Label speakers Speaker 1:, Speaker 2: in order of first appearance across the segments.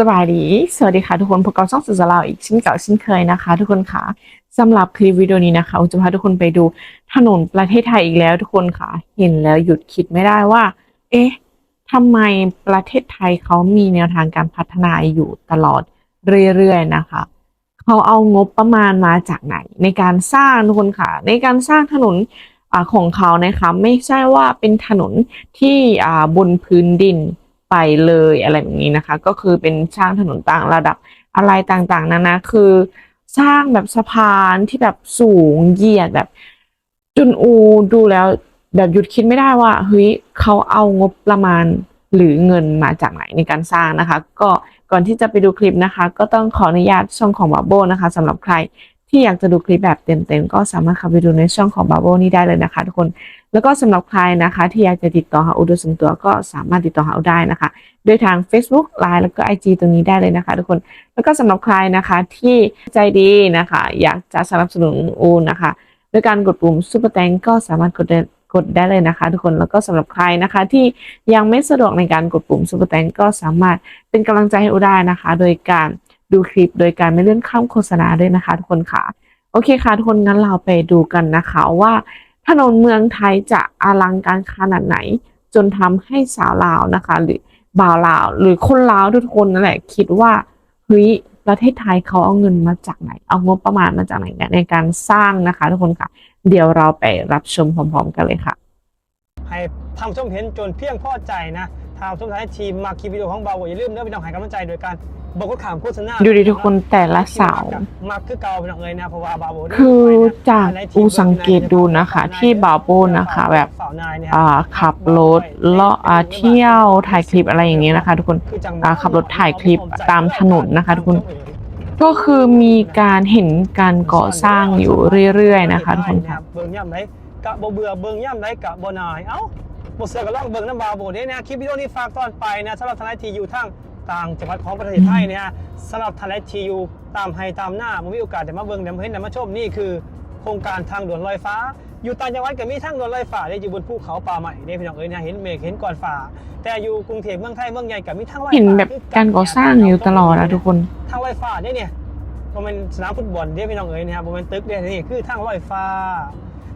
Speaker 1: สบายดี สวัสดีค่ะทุกคนพบกับช่องสุดสลาวอีกเช่นเก่าเช่นเคยนะคะ ทุกคนค่ะสำหรับคลิปวิดีโอนี้นะคะจะพาทุกคนไปดูถนนประเทศไทยอีกแล้วทุกคนค่ะ เห็นแล้วหยุดคิดไม่ได้ว่า เอ๊ะทำไมประเทศไทยเขามีแนวทางการพัฒนาอยู่ตลอดเรื่อยๆนะคะ เขาเอางบประมาณมาจากไหน ในการสร้างทุกคนค่ะ ในการสร้างถนนอของเขานะคะ ไม่ใช่ว่าเป็นถนนที่บนพื้นดิน ไปเลยอะไรแบบนี้นะคะ ก็คือเป็นสร้างถนนต่างระดับอะไรต่างๆนานาคือสร้างแบบสะพานที่แบบสูงเหยียดแบบจุนอูดูแล้ว แบบหยุดคิดไม่ได้ว่าเฮ้ยเขาเอางบประมาณหรือเงินมาจากไหนในการสร้างนะคะ ก็ก่อนที่จะไปดูคลิปนะคะ ก็ต้องขออนุญาตช่องของบาโบนะคะสำหรับใคร ที่อยากจะดูคลิปแบบเต็มๆ ก็สามารถเข้าไปดูในช่องของบาโบนี้ได้เลยนะคะทุกคน แล้วก็สำหรับใครนะคะ ที่อยากจะติดต่อหาอุดส่วนตัวก็สามารถติดต่อหาอุได้นะคะโดยทาง Facebook Line แล้วก็ IG ตรงนี้ได้เลยนะคะทุกคน แล้วก็สำหรับใครนะคะที่ใจดีนะคะ อยากจะสนับสนุนอูนะคะด้วยการกดปุ่มซุปเปอร์แตงก็สามารถกดกดได้เลยนะคะ ทุกคนแล้วก็สำหรับใครนะคะ ที่ยังไม่สะดวกในการกดปุ่มซุปเปอร์แตงก็สามารถเป็นกำลังใจให้อูได้นะคะ โดยการ ดูคลิปโดยการไม่เลื่อนข้ามโฆษณาด้วยนะคะทุกคนค่ะ โอเคค่ะทุกคนงั้นเราไปดูกันนะคะว่าถนนเมืองไทยจะอลังการขนาดไหน จนทำให้สาวลาวนะคะ หรือบ่าวลาว หรือคนลาวทุกคนนั่นแหละ คิดว่าเฮ้ยประเทศไทยเขาเอาเงินมาจากไหน เอางบประมาณมาจากไหนในการสร้างนะคะ ทุกคนค่ะ เดี๋ยวเราไปรับชมพร้อม ๆ กันเลยค่ะ
Speaker 2: ให้ทำชมเห็นจนเพียงพอใจนะทางชมทายทีมมาคลิปวิดีโอของเบาอย่าลืมเด้อพี่น้องให้กำลังใจโดยการ บอกกดขามโฆษณา
Speaker 1: ดูดิทุกคนแต่ละเสา
Speaker 2: มากคือเก่าพี่น้องเลยนะเพราะว่าบาโบได้
Speaker 1: คือ
Speaker 2: ไปนะ
Speaker 1: จากอูสังเกตดูนะคะ ที่บาโบนะคะ แบบ
Speaker 2: สาวนายเนี่ย
Speaker 1: อ่าขับรถเลาะอ่าเที่ยวถ่ายคลิปอะไรอย่างนี้นะคะ ทุกคน
Speaker 2: คือจัง
Speaker 1: อ่าขับรถถ่ายคลิปตามถนนนะคะ ทุกคนก็คือมีการเห็นการก่อสร้างอยู่เรื่อยๆนะคะทุกคนค่ะ
Speaker 2: เบิ่งย่ำไรกะบ่เบื่อเบิ่งย่ำไรกะบ่นายเอ้าบ่เสือก็ลองเบิ่งน้ำบาโบเนี่ยนะคลิปวิดีโอนี้ฝากตอนไปนะสำหรับทนายทีอยู่ทาง ต่างจังหวัดของประเทศไทยเนี่ยสำหรับทนายทีอยู่ตามให้ตามหน้าผมมีโอกาสได้มาเบิ่งได้มาเห็นได้มาชมนี่คือ โครงการทางด่วนลอยฟ้า อยู่ต่างจังหวัดก็มีทางด่วนลอยฟ้าได้อยู่บนภูเขาป่าใหม่เนี่ยพี่น้องเอ้ยนะเห็นเมฆเห็นก้อนฟ้า แต่อยู่กรุงเทพเมืองไทยเมืองใหญ่ก็มีทางลอยฟ้า
Speaker 1: เห็นแบบการก่อสร้างอยู่ตลอดอะทุกคน
Speaker 2: ทางลอยฟ้าเนี่ยเนี่ยบ่แมันสนามฟุตบอลเนี่ยพี่น้องเอ้ยนะครับบ่แมันตึกเนี่ยนี่คือทางลอยฟ้า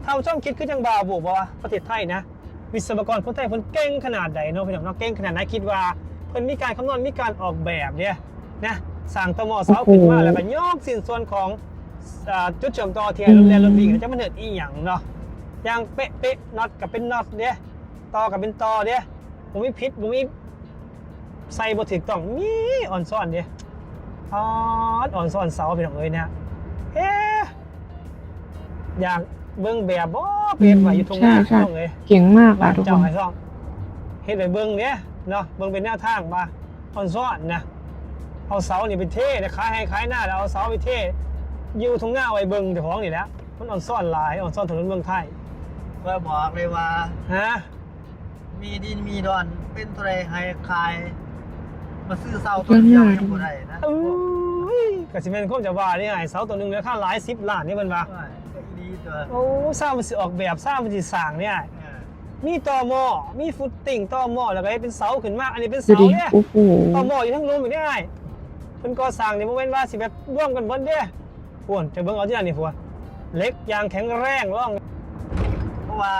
Speaker 2: ถ้าผู้ชมคิดคือจังบาบอกว่าประเทศไทยนะ วิศวกรคนไทยเพิ่นเก่งขนาดใดเนาะพี่น้องเนาะเก่งขนาดไหนคิดว่าเพิ่นมีการคำนวณมีการออกแบบเนี่ยนะสร้างตะหมอเสาขึ้นมาแล้วก็ยกสิ้นส่วนของอ่าจุดเชื่อมต่อเทียนรถแล่นรถวิ่งจะมันเกิดอีหยังเนาะอย่างเป๊ะเป๊ะน็อตกับเป็นน็อตเนี่ยต่อกับเป็นต่อเนี่ยบ่มีพิษบ่มีใส่บ่ถูกต้องมีอ่อนซ่อนเด้อ่อนอ่อนซ่อนเสาพี่น้องเอ้ยเนี่ยเอ๊ะอยากเบิ่งแบบบ่เปรียบไว้อยู่ตรงหน้า
Speaker 1: ใช่
Speaker 2: พี่
Speaker 1: ใช่
Speaker 2: น้องเอ้ย
Speaker 1: เก่งมาก
Speaker 2: บ้า
Speaker 1: อะ
Speaker 2: น
Speaker 1: ทุกค
Speaker 2: เจ้านไอ้ซ่องเฮ็ดไปเบิ่งเนี้ย เนาะเบิ่งเป็นแนวทางมาออนซ้อนนะเอาเสานี่ไปเทนะขายให้ขายหน้าแล้วเอาเสาไปเทอยู่ตรงหน้าไว้เบิ่งเจ้าของนี่แหละมันออนซ้อนหลายออนซ้อนถนนเมืองไทย
Speaker 3: ก็บอกเลยว่า
Speaker 2: ฮะ
Speaker 3: มีดินมีดอนเป็นเทรให้คาย มาซื้อเสาต้นเดียวยังบ่ได้นะ
Speaker 2: เอ้ยก็สิเป็นคงจะว่านี่ไงเสาตัวหนึงราคาหลาย10ล้านนี่มันว่า
Speaker 3: ก็อีดีตัว
Speaker 2: โอ้สร้างมันสิออกแบบสร้างมันสิสร้างเนี่ย
Speaker 3: เออ
Speaker 2: มีต่อหม้อมีฟุตติ้งต่อหม้อแล้วก็ให้เป็นเสาขึ้นมาอันนี้เป็น
Speaker 1: ดู
Speaker 2: เสา
Speaker 1: ดิ
Speaker 2: เนี่ย
Speaker 1: โอ้โห
Speaker 2: ต่อหม้ออยู่ทั้งรวมอยู่ได้เพิ่นก่อสร้างนี่บ่แม่นว่าสิแบบร่วมกันเบิดเด้พวนจะเบิ่งเอาที่นั่นนี่พวนเหล็กยางแข็งแรงร่อง
Speaker 3: เพราะว่า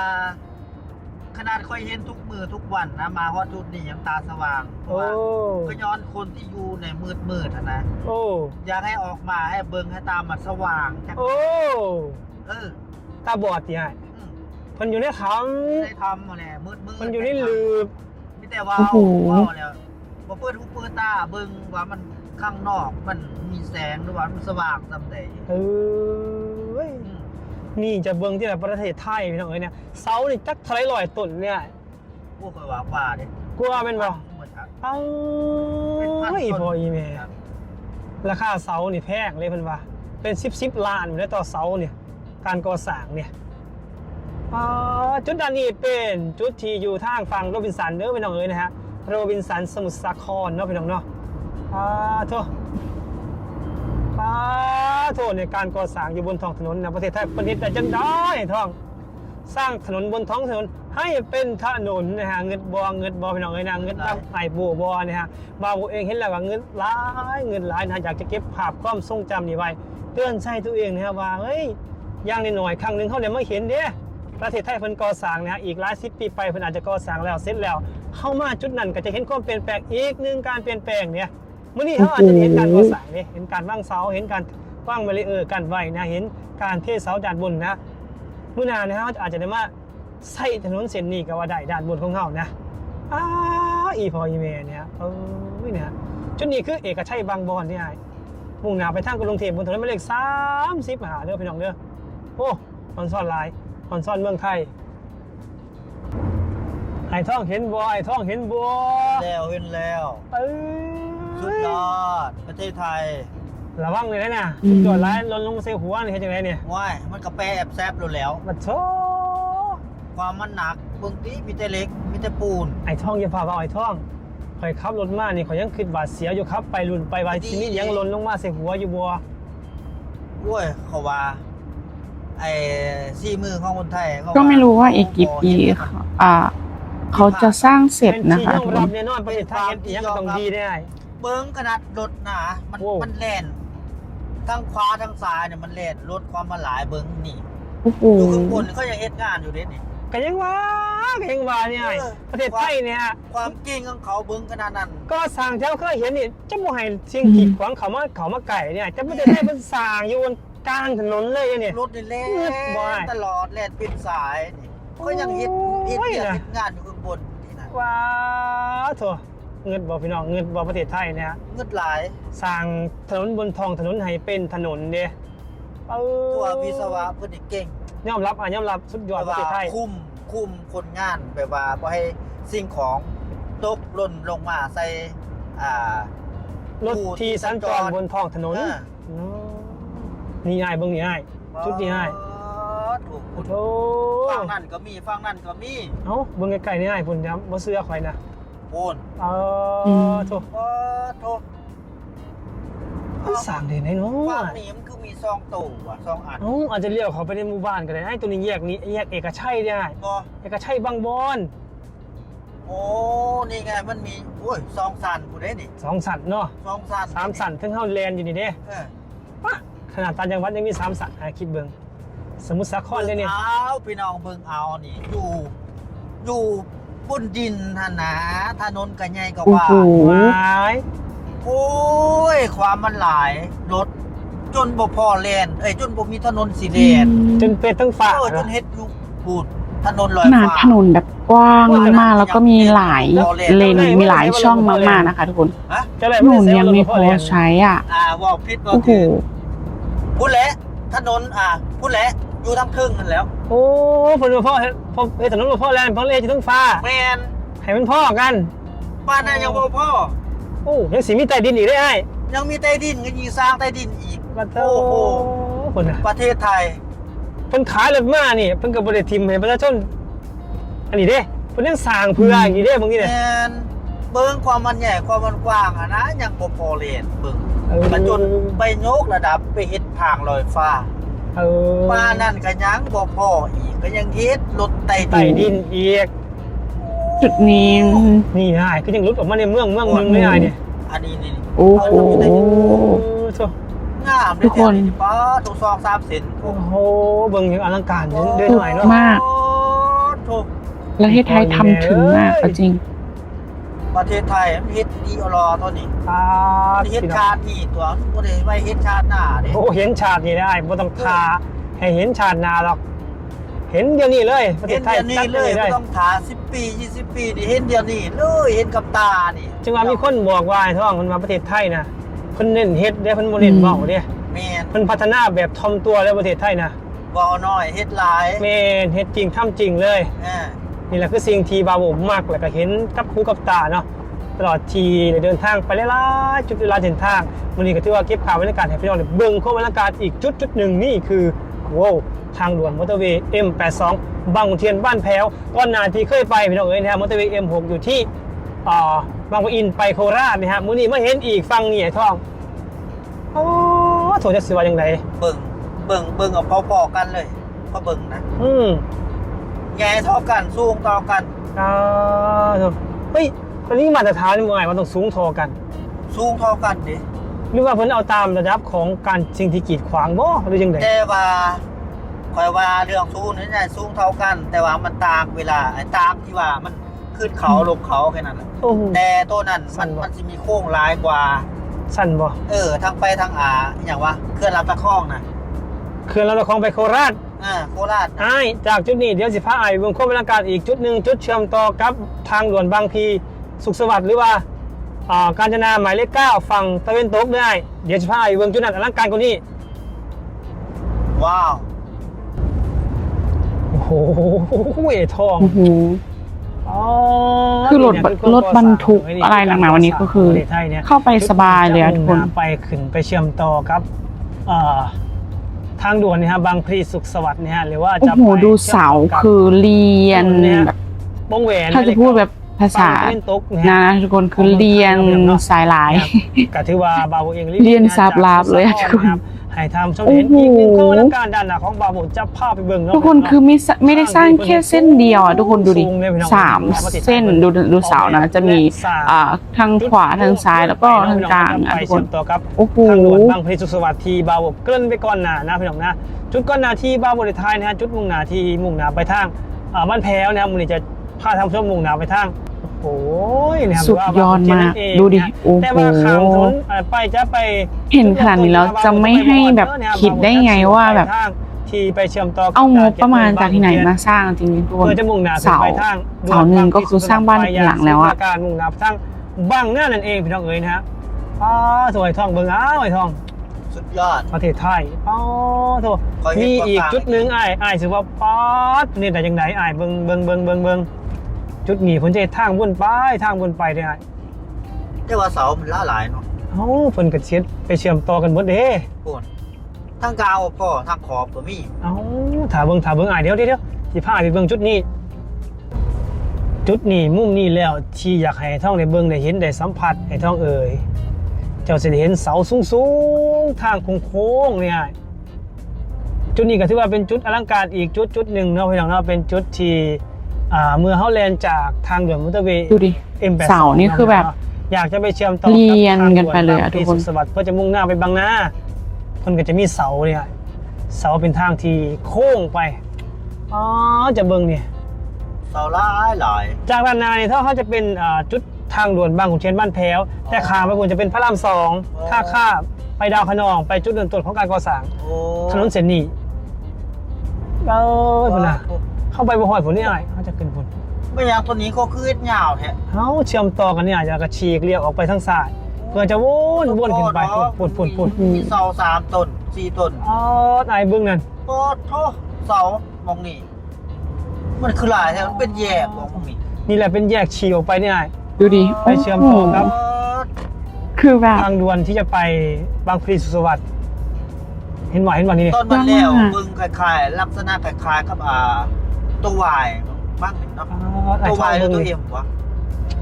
Speaker 3: ขนาดค่อยเห็นทุกมือทุกวันนะ มาฮอดจุดนี้ยังตาสว่างเพราะ
Speaker 2: โอ้
Speaker 3: ว่าก็ย้อนคนที่อยู่ในมืดมืดๆอะนะ
Speaker 2: โอ้
Speaker 3: อยากให้ออกมาให้เบิ่งให้ตามันสว่างจัก
Speaker 2: โอ้
Speaker 3: เออ
Speaker 2: ตาบอดที่ให้
Speaker 3: อืม
Speaker 2: เพิ่นอยู่ในถ้
Speaker 3: ได้ทำมาแหละมืดมืำด
Speaker 2: เพิ่นอยู่ในหลืบ
Speaker 3: มีแต่ว่า
Speaker 1: โอ้โห
Speaker 3: ว้าวแล้วบ่เปิดหูเปิดตาเบิ่งว่ามันข้างนอกมันมีแสงหรือว่ามันสว่างซำใด
Speaker 2: เอ้ย
Speaker 3: อืม
Speaker 2: นี่จะเบิ่งที่ไหนประเทศไทยพี่น้องเอ้ยเนี่ยเสานี่จักเท่าไหร่ร้อยต้นเนี่ย
Speaker 3: พวกเคยว่าว่าเด้
Speaker 2: กลัวแม่นบ่
Speaker 3: หมดครับ
Speaker 2: เอ้า
Speaker 3: เป็นพัน
Speaker 2: อี
Speaker 3: ต้น
Speaker 2: พออีแม่
Speaker 3: ครับ
Speaker 2: ราคาเสานี่แพงเลยเพิ่นว่าเป็น10 10ล้านอยู่แล้วต่อเสาเนี่ยการก่อสร้างเนี่ยอ่า จุดด้านนี้เป็นจุดที่อยู่ทางฝั่งโรบินสันเด้อพี่น้องเอ้ยนะฮะโรบินสันสมุทรสาครเนาะพี่น้องเนาะอ่าโทษอ่าโทษในการก่อสร้างอยู่บนท้องถนนนะประเทศไทยประดิษฐ์แต่จังได้ท้องสร้างถนนบนท้องถนนให้เป็นถนนนะฮะเงินบอเงินบอพี่น้องเอ้ยนะเงินรับไอ้บัวบอนะฮะบาวเองเห็นแล้วว่าเงินหลายเงินหลายนะอยากจะเก็บภาพความทรงจำนี้ไว้เตือนใจตัวเองนะฮะว่าเฮ้ยอย่างหน่อยๆครั้งหนึ่งเขาเนี่ยไม่เห็นเด้ ประเทศไทยเพิ่นก่อสร้างนะฮะอีกหลายสิบปีไปเพิ่นอาจจะก่อสร้างแล้วเสร็จแล้วเข้ามาจุดนั้นก็จะเห็นความเปลี่ยนแปลงอีกหนึ่งการเปลี่ยนแปลงเนี่ยมื่อนี้เขาอาจจะเห็นการก่อสร้างเนี่ยเห็นการวางเสาเห็นการวางเบรีเออร์กันไว้นะเห็นการเทเสาด้านบนนะมื่อหนานนะฮะอาจจะได้มาใส่ถนนเส้นนี้ก็ว่าได้ด้านบนของเขานะอ้าอีพออีเมเนี่ยเออเนี่ยจุดนี้คือเอกชัยบางบอนที่ไอ้มุ่งหน้าไปทางกรุงเทพบนถนนหมายเลขสามสิบหาเด้อพี่น้องเด้อโอ้คอนซ่อนหลาย คอนซ่อนเมืองไทยไอ้ท่องเห็นบัวไอ้ท่องเห็นบัว
Speaker 3: แล้วเห็นแล้ว
Speaker 2: เอ
Speaker 3: สุดยอดประเทศไทย
Speaker 2: ระวังเลยนะเนี่ย
Speaker 4: อืม
Speaker 2: จอดร้ายลนลงมาใส่หัวนี่เห็นยังไงเนี่ย
Speaker 3: ว้ายมันกระแปรแอบแซบโลดแล้ว
Speaker 2: บัดโช
Speaker 3: ความมันหนักเบางทีมีแต่เหล็กมีแต่ปูน
Speaker 2: ไอ้ท่องอย่าพาว่าไอ้ท่องคอยขับรถมานี่ข่อยยังคิดบาดเสียอยู่ครับ ไปลุนไปวาทีนี้ยังหล่นลงมาใส่หัวอยู่บัว
Speaker 3: โอ้ยเขาว่า ไอ้ซี่มือของคนไทยเขา
Speaker 4: ก็ไม่รู้ว่าอีกกี่ปีค่ะอ่า เขาจะสร้างเสร็จ
Speaker 2: เป็น
Speaker 4: นะ
Speaker 2: ที่
Speaker 4: คะ
Speaker 2: ยอ
Speaker 4: ทุ
Speaker 2: ม
Speaker 4: กค
Speaker 2: รับ
Speaker 4: น
Speaker 2: แน่นอนประเทศไทยเห็นยังต้องดีได้
Speaker 3: เบิ้งขนาดรถหนามัน
Speaker 2: โอ้
Speaker 3: มันแล่นทั้งขวาทั้งซ้ายเนี่ยมันแล่นรถความมาหลายเบิ้งนี่
Speaker 4: โอ้โห
Speaker 3: อยู่ข้างบนเขายังเฮ็ดงานอยู่เด้นี่
Speaker 2: ก็ยังว่าก็ยังว่าเนี่ย
Speaker 3: เออ
Speaker 2: ประเทศไทยเนี่ย
Speaker 3: ความเก่งของเขาเบิ้งขนาดนั้น
Speaker 2: ก็สร้างเจ้าเคยเห็นนี่จะบ่ให้สิ่งกีดขวางเขามาเขามาไก่เนี่ยจะประเทศไทยมันสร้างอยู่บน กลางถนนเลยเนี่ย
Speaker 3: รถนี่แล่
Speaker 2: มืดบ่อย
Speaker 3: นตลอดแล่นเป็นสายนี่เขายังเฮ็ดเฮ็ด
Speaker 2: โอ้ย
Speaker 3: เฮ็ด
Speaker 2: น่ะ
Speaker 3: เฮ็ดงานอยู่ข้างบนนี่นะ
Speaker 2: ว้าวโถเงินบ่พี่น้องเงินบ่ประเทศไทยเนี่ย
Speaker 3: เงึดหลาย
Speaker 2: สร้างถนนบนท้องถนนให้เป็นถนนเด้เออ
Speaker 3: ตัววิศวะเพิ่นนี่เก่ง
Speaker 2: ยอมรับอะยอมรับสุดยอด
Speaker 3: แบบ
Speaker 2: ประเทศไทย
Speaker 3: คุมคุมคนงานแบบว่าบ่ให้สิ่งของตกหล่นลงมาใส่อ่าร
Speaker 2: ถที่สัญจรบนท้องถนน
Speaker 3: อ่า
Speaker 2: เนาะ นี่ง่ายเบิ่งนี่ง่ายชุดนี้ให้
Speaker 3: ถูก
Speaker 2: โอ้โห
Speaker 3: ฝั่งนั่นก็มีฝั่งนั่นก็มี
Speaker 2: เอ้าเบิ่งใกล้ๆนี่ง่ายพุ่นครับบ่เชื่อข่อยนะ
Speaker 3: โอน
Speaker 2: เอ
Speaker 4: อื
Speaker 2: อ
Speaker 4: ม
Speaker 2: โถ
Speaker 3: ว้าโทษ
Speaker 2: มันสร้างได้ไหนเนาะ
Speaker 3: ฝั่งนี้มันคือมีซองตู่อะซองอัน
Speaker 2: เอ้าอาจจะเลี้ยวเข้าไปในหมู่บ้านก็ได้ไอ้ตัวนี้แยกนี้แยกเอกชัยได้
Speaker 3: บ่
Speaker 2: เอกชัยบางบอน
Speaker 3: โอ้ นี่ไงมันมีโอ้ยซองสันกูได้นี่
Speaker 2: สองสันเนาะ
Speaker 3: ซองสัน
Speaker 2: สามสันถึงเฮาแลนด์อยู่นี่เด้
Speaker 3: เออ
Speaker 2: ปะ ขนาดต่างจังหวัดยังมีสามสันอะคิดเบิ่งสมุทรสาครเลยเนี่ย
Speaker 3: เอาพี่น้องเบิ่งเอานี่อยู่อยู่บนดินหั่นนะถนนก็ใหญ่ก็
Speaker 4: โอ้
Speaker 3: ว่า
Speaker 4: โห
Speaker 2: ว้าย
Speaker 3: โอ้ย ความมันหลายรถจนบ่พอแลนเอ้ยจนบ่มีถนนสิแลน
Speaker 2: จนเป็นทั้งฝ่า
Speaker 3: เออจน
Speaker 2: เนาะ
Speaker 3: เฮ็ดลูกบูดถนนลอย
Speaker 4: ขนาด
Speaker 3: ฟ้า
Speaker 4: ถนนแบบกว้างมากๆแล้วก็มีหลายเลนมีหลายช่องมากๆนะคะทุกคน
Speaker 3: ฮะ
Speaker 2: จะเลย
Speaker 4: ถน
Speaker 2: ไม่
Speaker 4: น
Speaker 2: ได้
Speaker 4: ยัง
Speaker 2: เสี
Speaker 4: ไม่
Speaker 2: รถ
Speaker 4: พอ
Speaker 2: แรง
Speaker 4: ใช้อะ
Speaker 3: อ่าว่าผิดว่า
Speaker 4: โอ้โห
Speaker 3: ถูก พูดแหละถนนอ่าพูดแหละอยู่ทั้งครึ่งนั่นแล้ว
Speaker 2: โอ้ฝนมาพ่อเฮ็ดพ่อเฮ็ดถนนมาพ่อแลนด์พ่อเลยจะต้องฟ้า
Speaker 3: แมน
Speaker 2: ให้มันพ่อกัน
Speaker 3: บ้านนั้นยังบ่พอ
Speaker 2: โอ้ยังสีมีใต้ดินอีกได้ไอ้
Speaker 3: ยังมีใต้ดินก็ยิงสร้างใต้ดินอีก
Speaker 2: บัดโต
Speaker 3: โอ้โห
Speaker 2: คนน่ะ
Speaker 3: ประเทศไทย
Speaker 2: เพิ่นขายรถมานี่เพิ่นก็บ่ได้ทิมให้ประชาชนอันนี้เด้เพิ่นยังสร้างเพื่ออย่างนี้เด้บางที
Speaker 3: แม
Speaker 2: เนี่ย
Speaker 3: น เบิ่งความมันใหญ่ความมันกว้างอะนะยังบ่พอเลนเบิ่ง
Speaker 2: เออ
Speaker 3: มันจนไปโยกระดับไปเฮ็ดทางลอยฟ้า
Speaker 2: เออ
Speaker 3: บ้านนั่นก็ยังบ่พออีกก็ยังเฮ็ดรถไต่
Speaker 2: ใต้ดินอีก
Speaker 4: จุดนี้
Speaker 2: นี่ไอ้คือยังหลุดออกมาในเมืองเมืองหนึงเลยไอ้เนี่ย
Speaker 3: อันนี้นี่
Speaker 4: โอ้โห
Speaker 2: โอ้โถ
Speaker 3: งาม
Speaker 4: ทุกคน
Speaker 3: ป้าทุกซอง3เซน
Speaker 2: โอ้โหเบิ่งอย่างอลังการเด้อเด้อหน่อยเนาะ
Speaker 4: มาก
Speaker 3: ถูก
Speaker 4: ประเทศไทยทำถึงมากก็จริง
Speaker 3: ประเทศไทยมันเฮ็ดดีอรอตัวนี้
Speaker 2: อ่า
Speaker 3: มันเฮ็ดชาตินี่ตัวบ่ได้ไว้เฮ็ดชาติหน้าเด้
Speaker 2: โอ้เห็นฉากนี่ได้บ่ต้องทาให้เห็นฉากหนาหรอก เห็นเดี๋ยวนี้เลยประเท
Speaker 3: เห็
Speaker 2: ศ
Speaker 3: น
Speaker 2: ไทย
Speaker 3: เดี๋ยวนี้
Speaker 2: จัด
Speaker 3: เลย
Speaker 2: ได้
Speaker 3: บ่ต้องถา10 ปี 20 ปีนี่เห็นเดี๋ยวนี้เลยเห็นกับตานี่
Speaker 2: จึงว่ามีคนบอกว่าไอ้ท้องมันมาประเทศไทยนะเพิ่นเน้นเฮ็ดเด้เพิ่นบ่เน้นเว้าเด้
Speaker 3: แม่น
Speaker 2: เพิ่นพัฒนาแบบทอมตัวแล้วประเทศไทยนะ
Speaker 3: บ่เอาน้อยเฮ็ดหลาย
Speaker 2: แม่นเฮ็ดจริงทำจริงเลย
Speaker 3: เออ
Speaker 2: นี่แหละคือสิ่งที่บาวผมมักแล้วก็เห็นกับหูกับตาเนาะตลอดทีได้เดินทางไปหลายๆจุดหลายเส้นทางวันนี้ก็ถือว่าเก็บภาพบรรยากาศให้พี่น้องได้เบิ่งข้อบรรยากาศอีกจุดจุดหนึ่งนี่คือว้าวทางด่วนมอเตอร์เวย์ M82 บางขุนเทียนบ้านแพ้วก้อนหนาที่เคยไปพี่น้องเอ้ยนะฮะมอเตอร์เวย์ M6 อยู่ที่อ่าบางปะอินไปโคราชนะฮะมื้อนี้มาเห็นอีกฟังนี่ไอ้ท่องโอ้โถจะสิว่าจังได
Speaker 3: เบิ่งเบิ่งเบิ่งเอาพอๆกันเลยพอเบิ่งนะ
Speaker 2: อืม
Speaker 3: ใหญ่เท่ากัน สูงเท่ากัน
Speaker 2: อ่าถูกเฮ้ยตอนนี้มาตรฐานนี่มันไงมันต้องสูงเทอกัน
Speaker 3: สูงเท่ากันดิ
Speaker 2: หรือว่าเพิ่นเอาตามระดับของการสิ่งที่กีดขวางบ่หรือยังไง
Speaker 3: แต่ว่าคอยว่าเรื่องสูงนี่ใหญ่สูงเท่ากัน แต่ว่ามันต่างเวลาไอ้ต่างที่ว่ามันขึ้นเขาลงเขาแค่นั้นแหละ
Speaker 2: โอ้โห
Speaker 3: แต่ตัวนั้น
Speaker 2: สั่
Speaker 3: มัน
Speaker 2: นวะ
Speaker 3: มันจะมีโค้งร้ายกว่า
Speaker 2: สั่นบ่
Speaker 3: เออทางไปทางอาอย่างว่าเคลื่อนรับตะข้องนะ
Speaker 2: เขื่อนลำตะคองไปโคราช
Speaker 3: อ่าโคราชนะ
Speaker 2: อ้ายจากจุดนี้เดี๋ยวสิพาอ้ายเบิ่งโคมบรรยากาศอีกจุดหนึ่งจุดเชื่อมต่อกับทางด่วนบางพีสุขสวัสดิ์หรือว่าอ่าการจนาหมายเลขเก้าฝั่งตะเวนตกได้เดี๋ยวสิพาอ้ายเบิ่งจุดนั้นอลังการกว่านี้
Speaker 3: ว้าว
Speaker 2: โอ้โหเอทอง
Speaker 4: โอ้โห
Speaker 2: อ๋อ
Speaker 4: คือรถ
Speaker 2: เนี่ยคือ
Speaker 4: รถบรรทุกอะไรหนักหนาวันนี้ก็คือ
Speaker 2: ประเทศไทยเนี่ย
Speaker 4: เข้าไปสบายเลยอะทุกคน
Speaker 2: ไปขึ้นไปเชื่อมต่อครับเอ่อ ทางด่วนเนี่ยฮะบางพลีสุขสวัสดิ์เนี่ยฮะหรือว่า
Speaker 4: โอ้
Speaker 2: จะ
Speaker 4: โห
Speaker 2: ไป
Speaker 4: ดูเสาคือเรียน
Speaker 2: เนี่ย
Speaker 4: แบบ
Speaker 2: วงแหวน
Speaker 4: ถ้าจะพูดแบบภาษา
Speaker 2: ฝั่งตะวันตกเนี่ย
Speaker 4: นะทุกคนคือเรียนสายหลาย
Speaker 2: ก็ถือว่าบาโบเอง
Speaker 4: เรียนสาบลาบเลยอะทุกคน
Speaker 2: ให้ทำชมเห็นอีกหนึ่งข้อนักการด้านหน้าของบาโบจะพาไปเบิ่งเนาะ
Speaker 4: ทุกคนคือไม่สะไม่ได้สร้างแค่เส้นเดียวอะทุกคนดูดิ
Speaker 2: สูงเลยพี่น้อง
Speaker 4: สามเส้นดูดูเสานะจะมีอ่าทางขวาทางซ้ายแล้วก็ทางกลางอะ
Speaker 2: ไป
Speaker 4: ทุกค
Speaker 2: เชื่
Speaker 4: น
Speaker 2: อมต่อกับ
Speaker 4: โอ้โห
Speaker 2: ทางด่วนบางพลีสุขสวัสดิ์ที่บาโบเกริ่นไปก่อนหน้านะพี่น้องนะจุดก่อนหน้าที่บาโบในท้ายนะฮะจุดมุ่งหน้าที่มุ่งหน้าไปทางอ่าบ้านแพ้วนะครับมูลนิธิจะพาทางผู้ชมมุ่งหน้าไปทาง โอ้ยนะครับ
Speaker 4: สุดยอดมาก
Speaker 2: เอง
Speaker 4: ดูดิ
Speaker 2: นะ
Speaker 4: โอ้โห
Speaker 2: แต่ว่าข้ามถนนเอ่อไปจะไป
Speaker 4: เห็นขนาดนี้แล้วจะไม่ให้แบบคิดได้ไงว่าแบบ
Speaker 2: ที่ไปเชื่อมต่อกับ
Speaker 4: เอางบประมาณจากที่ไหนมาสร้างจริงๆทุกคน
Speaker 2: เพื่อจะมุ่งหน้าขึ้น
Speaker 4: เสา
Speaker 2: ไปทาง
Speaker 4: เสาหนึ่งก็คือสร้างบ้านหลังแล้วอะ
Speaker 2: การมุ่งหน้าไปทางบางหน้านั่นเองพี่น้องเอ๋ยนะฮะอ๋อสวยทองเบิ่งอ้าวไอ้ทอง
Speaker 3: สุดยอด
Speaker 2: ประเทศไทยอ๋อโถ
Speaker 3: ขอเห็น
Speaker 2: มีอีก
Speaker 3: กว้างๆ
Speaker 2: จุดหนึ่งไอ้ไอ้ายถือว่าป๊อดนี่แต่ยังไงไอ้ายเบิ่งเบิ่งเบิ่งเบิ่งเบิ่ง จุดนี้ผมจะเฮ็ดทางวนไปทางวนไปได้ไอ้าย
Speaker 3: แต่ว่าเสามันล่าหลายเนาะ
Speaker 2: เอ้าเพิ่นก็เช็ดไปเชื่อมต่อกันหมดเด้
Speaker 3: โคนทางกลางบ่พ่อทางขอบก็มี
Speaker 2: เอ้าถ้าเบิ่งถ้าเบิ่งอ้ายเดี๋ยวเดี๋ยวเดี๋ยวสิพาไปเบิ่งจุดนี้ จุดนี้มุมนี้แล้วที่อยากให้ท่องได้เบิ่งได้เห็นได้สัมผัสให้ท่องเอ่ยเจ้าสิได้เห็นเสาสูงๆทางโค้งๆเนี่ยอ้ายจุดนี้ก็ถือว่าเป็นจุดอลังการอีกจุดจุดหนึ่งเนาะพี่น้องเนาะเป็นจุดที่อ่า เมื่อเฮาแลนจากทางด่วนมอเตอร์เวย์
Speaker 4: ดูดิ
Speaker 2: M82
Speaker 4: เสานี่คือแบบ
Speaker 2: อยากจะไปเชื่อมต่อ
Speaker 4: เรียนกันไปเลยอะ
Speaker 2: ทางด่วน
Speaker 4: ทุกคน
Speaker 2: บางพลีสุขสวัสดิ์เพื่อจะมุ่งหน้าไปบางนาคนก็จะมีเสาเนี่ยเสาเป็นทางที่โค้งไปอ๋อจะเบิ่งเนี่ย
Speaker 3: เสาหลายหลาย
Speaker 2: จากด้านหน้าเนี่ยถ้าเขาจะเป็นอ่าจุดทางด่วนบางขุนเทียนบ้านแพ้ว แต่ขาไปคุณจะเป็นพระรามสองท่าข้ามไปดาวคะนองไปจุดเริ่มต้นของการก่อสร้าง
Speaker 3: โอ้
Speaker 2: ถนนเส้นนี้เอ้ยพุ่นนะ เข้าไปบ่ฮอดผลนี่อะไรเขาจะขึ้นผล
Speaker 3: ไม่อย่างตัวนี้ก็คือเฮ็ดยาวแท้
Speaker 2: เขาเชื่อมต่อกันเนี่ยจะกระฉีกเลี้ยวออกไปทางซ้ายเพื่อจะวนวนขึ้นไปพุ่นพุ่นพุ่นพุ่น
Speaker 3: มีเสาสามต้นสี่ต้น
Speaker 2: อ๋อไอ้เบื้องนั่น
Speaker 3: โอ้โทเสามองนี่มันคือหลายแท้มันเป็นแยกมองนี่
Speaker 2: นี่แหละเป็นแยกฉีกออกไปเนี่ย
Speaker 4: ดูดิ
Speaker 2: ไปเชื่อมต่อครับ
Speaker 3: โอ้
Speaker 4: คือแบบ
Speaker 2: ทางด่วนที่จะไปบางพลีสุขสวัสดิ์เห็นว่าเห็นว่านี่นี่
Speaker 3: ต้นมันแล้ว
Speaker 4: มาก
Speaker 3: บึงคล้ายๆลักษณะคล้ายๆกับอ่า ตัววายบ้างหนึ่งเนาะ
Speaker 2: อ๋อไอ้
Speaker 3: ตัว
Speaker 2: ช่อ
Speaker 3: วางยหรือ
Speaker 2: เบิ่ง
Speaker 3: ตัว
Speaker 2: นี่
Speaker 3: เอ็มวะ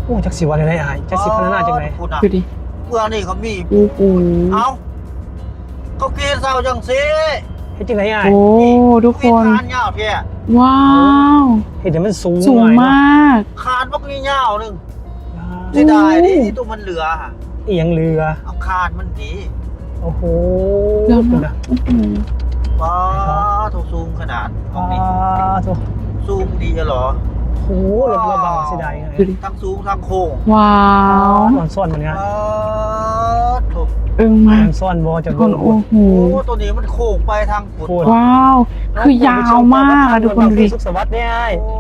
Speaker 2: โอ้จักสิวันอะไรไอ้จักสิพัฒนาจังไง
Speaker 3: พูดนะ
Speaker 4: ดูดิ
Speaker 3: เพื่อนนี่เขามี
Speaker 4: โอ้โห
Speaker 3: เอ้าเขากินเสาจังสิ
Speaker 2: เฮ็ดจังไงไอ้
Speaker 4: โอ้ทุกคน
Speaker 3: มีคานยาวเพีย
Speaker 4: ว้าว
Speaker 2: เฮ็ดให้มันสูง
Speaker 4: สูง
Speaker 2: หน่อยเนอะ
Speaker 4: มาก
Speaker 3: คานพวกนี้ยาวหนึง
Speaker 2: อ่า
Speaker 3: เสียดายดิตัวมันเหลือฮะ
Speaker 2: อีหยังเรือ
Speaker 3: เอาคานมันดี
Speaker 2: โอ้โห
Speaker 4: เรือ
Speaker 2: คุณ
Speaker 4: มาก
Speaker 2: นะ
Speaker 4: โอ้โห
Speaker 3: ว้าถูกซูมขนาดขอ
Speaker 2: อ่าง
Speaker 3: นี้
Speaker 2: โถ่
Speaker 3: ซูมดีจะเหรอ
Speaker 2: โอ้โหรถระบังเสียดายไง
Speaker 4: ดูดิ
Speaker 3: ทั้งซูมทั้งโค้ง
Speaker 4: ว้าว
Speaker 2: มันซ่อนมันไง
Speaker 3: ว้าถูก
Speaker 4: อึ้งมาก
Speaker 2: มันซ่อนบอจะ
Speaker 4: ทุกคนโอ้โห
Speaker 3: โอ้ตัวนี้มันโค้งไปทางฝุ่น
Speaker 2: โค้ง
Speaker 4: ว้าว คือยาวมากอะทุกคนดูดิ
Speaker 2: สุขสวัสดิ์เนี่ยไอ้
Speaker 3: โอ้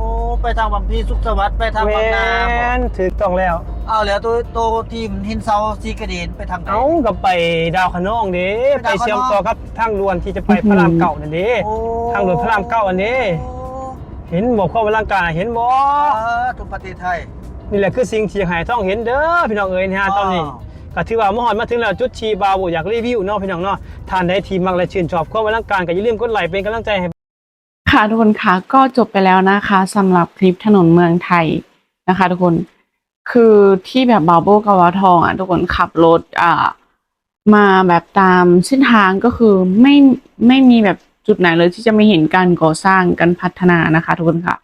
Speaker 3: ไปทางบางพีสุขสวัสดิ์ไปทางบางนา
Speaker 2: แม
Speaker 3: บ่
Speaker 2: นถือต้องแล้ว
Speaker 3: เอาแล้วตัวตัวทีมหินเซาซีกระเดนไปทางไหน
Speaker 2: เอากับไปดาวคะนองเด้
Speaker 3: ไป
Speaker 2: ไป
Speaker 3: ดาวคะนอง
Speaker 2: เชื่อมต่อครับทางด่วนที่จะไปพระรามเก่านั่นเด้
Speaker 3: โอ้
Speaker 2: ทางด่วนพระรามเก้าอันนี้ เห็นบอกข้อเวลางการเห็นบอ
Speaker 3: อ่าทุกประเทศไทย
Speaker 2: นี่แหละคือสิ่งที่อยากใหายต้องเห็นเด้อพี่น้องเอ๋ยนะฮะตอนนี้ก็ถือว่าเมื่อหอนมาถึงแล้วจุดชีบาวอยากรีวิวเนาะพี่น้องเนาะทานได้ทีมักและชื่นชอบข้อเวลางการก็อย่าลืมกดไลค์เป็นกำลังใจให้
Speaker 4: ค่ะทุกคนคะก็จบไปแล้วนะคะสำหรับคลิปถนนเมืองไทยนะคะ ทุกคนคือที่แบบบาโบกับวาทองอะทุกคนขับรถอ่ามาแบบตามเส้นทางก็คือไม่ไม่มีแบบ จุดไหนเลยที่จะไม่เห็นการก่อสร้างการพัฒนานะคะทุกคนค่ะ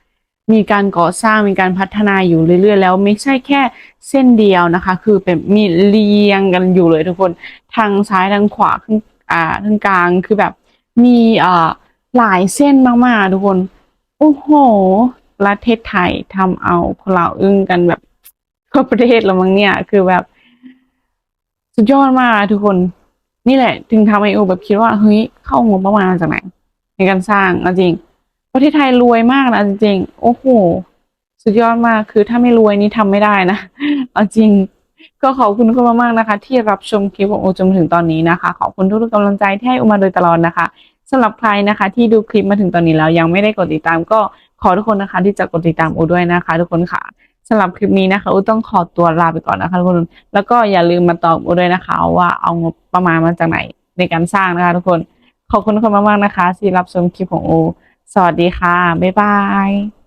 Speaker 4: มีการก่อสร้างมีการพัฒนาอยู่เรื่อยๆ แล้วไม่ใช่แค่เส้นเดียวนะคะ คือเป็นมีเรียงกันอยู่เลยทุกคนทางซ้ายทางขวาข้างอ่าทางกลางคือแบบมีอ่าหลายเส้นมากๆทุกคนโอ้โหประเทศไทยทำเอาคนเราอึ้งกันแบบทั่วประเทศแล้วมั้งเนี่ย คือแบบ สุดยอดมากทุกคน นี่แหละ ถึงทำให้อูแบบคิดว่าเฮ้ยเข้างบประมาณมาจากไหน ในการสร้างจริง ประเทศไทยรวยมากนะจริงโอ้โหสุดยอดมากคือถ้าไม่รวยนี่ทำไม่ได้นะเอาจริงก็ขอบคุณทุกคนมากๆนะคะ ที่รับชมคลิปของโอจนถึงตอนนี้นะคะ ขอบคุณทุกๆกำลังใจที่ให้โอมาโดยตลอดนะคะสำหรับใครนะคะ ที่ดูคลิปมาถึงตอนนี้แล้วยังไม่ได้กดติดตาม ก็ขอทุกคนนะคะ ที่จะกดติดตามโอด้วยนะคะ ทุกคนค่ะ สำหรับคลิปนี้นะคะอูต้องขอตัวลาไปก่อนนะคะทุกคน แล้วก็อย่าลืมมาตอบอูด้วยนะคะ ว่าเอางบประมาณมาจากไหนในการสร้างนะคะทุกคน ขอบคุณทุกคนมากๆนะคะที่รับชมคลิปของอูสวัสดีค่ะ บ๊ายบาย